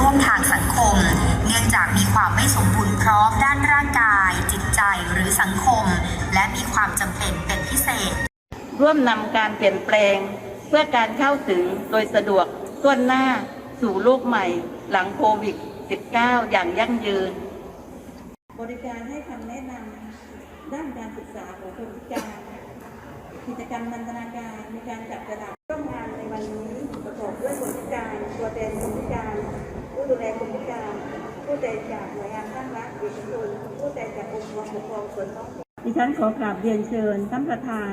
ร่วมทางสังคม เนื่องจากมีความไม่สมบูรณ์พร้อมด้านร่างกาย จิตใจหรือสังคม และมีความจำเป็นเป็นพิเศษ ร่วมนำการเปลี่ยนแปลง เพื่อการเข้าถึงโดยสะดวกต้วนหน้าสู่โลกใหม่ หลังโควิด -19 อย่างยั่งยืน บริการให้คำแนะนำด้านการศึกษาของคนพิการกิจกรรมนันทนาการในการจัดกระดาษร่วมงานในวันนี้ประกอบด้วยคนพิการตัวแทนคนพิการ ผู้ดูแลคนพิการ ผู้แทนจากหน่วยงานภาครัฐเอกชนผู้แทนจากองค์กรปกครองส่วนท้องถิ่นดิฉันขอกราบเรียนเชิญท่านประธาน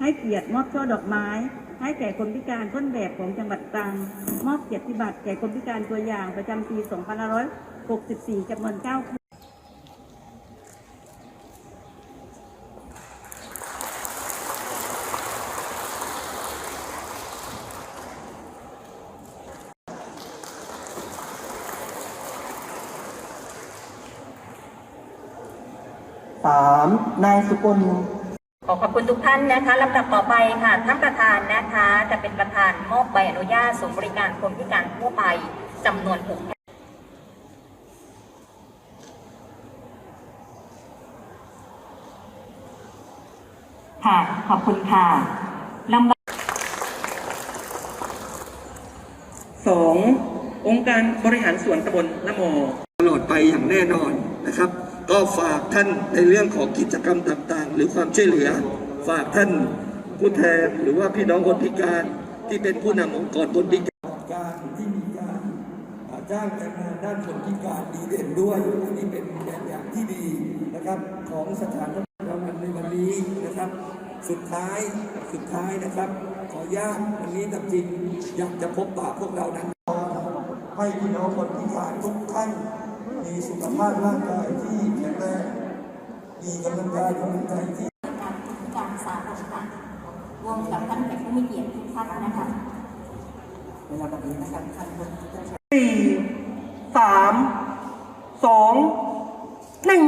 ให้เกียรติมอบช่อดอกไม้ ให้แก่คนพิการต้นแบบของจังหวัดตรัง มอบเกียรติบัตรแก่คนพิการตัวอย่างประจำปี 2564จำนวน9คน สามนายสุกลขอขอบคุณทุกท่านนะคะลำดับต่อไปค่ะท่านประธานนะคะ จะเป็นประธานมอบใบอนุญาตศูนย์บริการคนพิการทั่วไปจำนวนหกแห่งค่ะ ขอบคุณค่ะลำดับสององค์การบริหารส่วนตำบลละโมตลอดไปอย่างแน่นอนนะครับ ก็ฝากท่านในเรื่องของกิจกรรมต่างๆ หรือความช่วยเหลือ ฝากท่านผู้แทนหรือว่าพี่น้องคนพิการที่เป็นผู้นำองค์กรคนพิการการที่มีการจ้างแรงงานด้านคนพิการดีเด่นด้วยอันนี้เป็นแบบอย่างที่ดีนะครับของสถานประกอบกาในวันนี้นะครับ สุดท้ายสุดท้ายนะครับ ขออนุญาตวันนี้ตามจริงอยากจะพบปะพวกเรานั้นให้พี่น้องคนพิการทุกท่าน มีสุขภาพร่างกายที่แข็งแรงมีกำลังกายกำลังใจที่การพิการสาธารณะรวมกับท่านแขกผู้มีเกียรติทุกท่านนะคะเวลาแบบนี้นะครับท่านสี่สามสองหนึ่ง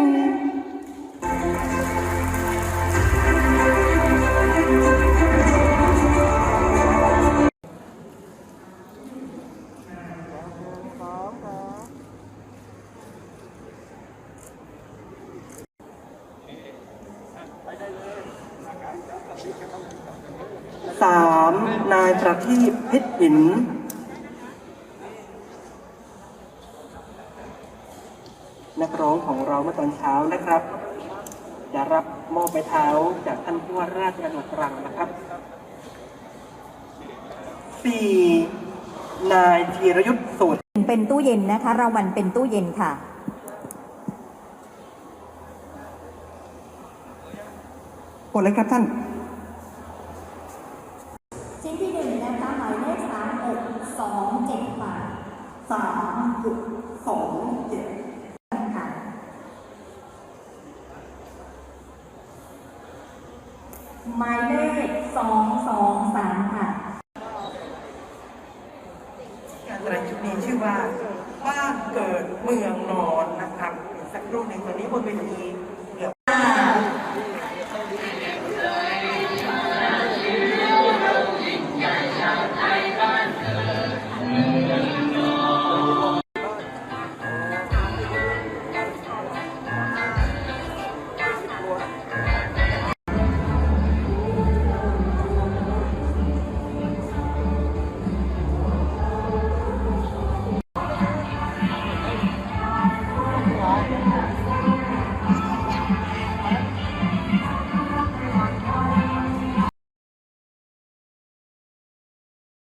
สามนายประทีปพชรหินนักร้องของเราเมื่อตอนเช้านะครับ จะรับมอบไม้เท้าจากท่านผู้ว่าราชการจังหวัดตรังนะครับสี่นายธีรยุทธ์โสดเป็นตู้เย็นนะคะรางวัลเป็นตู้เย็นค่ะ ดเลยครับท่านชิ้นที่หนึ่งนะคะหมายเลขสามหกสองเจ็ดค่ะสามหกสองเจ็ดค่ะหมายเลขสองสองสามค่ะการแสดงชุดนี้ชื่อว่าบ้านเกิดเมืองนอนนะครับอีกสักครู่หนึ่งตอนนี้บนเวที